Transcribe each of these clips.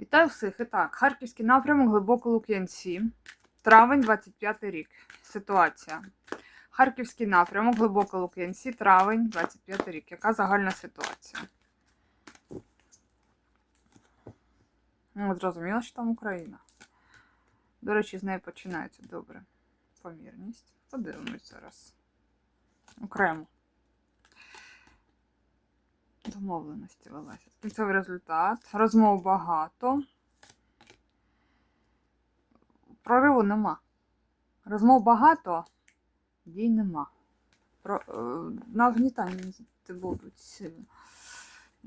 Вітаю всіх. І так, Харківський напрямок глибоко Лук'янці. Травень 25 рік. Ситуація. Харківський напрямок глибоко Лук'янці, травень 25 рік. Яка загальна ситуація? Ну, зрозуміло, що там Україна. До речі, з неї починається добре. Помірність. Подивимось зараз. Окремо. Домовленості велася. Кінцевий результат. Розмов багато. Прориву нема. Розмов багато, дій нема. Про, е, нагнітання будуть сильно,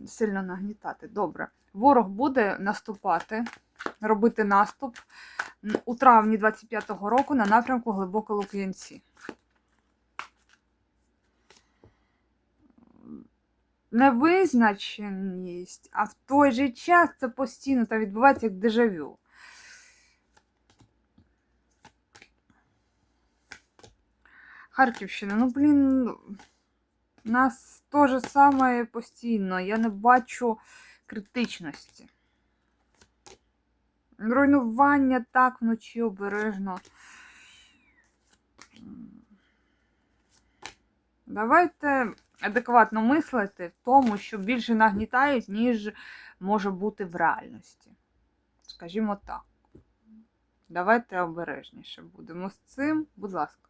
сильно нагнітати. Добре. Ворог буде наступати, робити наступ у травні 25-го року на напрямку Глибоко Лук'янці. Невизначеність, а в той же час це постійно та відбувається як дежавю. Харківщина, ну блін, у нас то же саме постійно. Я не бачу критичності. Руйнування так вночі обережно. Давайте адекватно мислити в тому, що більше нагнітають, ніж може бути в реальності. Скажімо так. Давайте обережніше будемо з цим, будь ласка.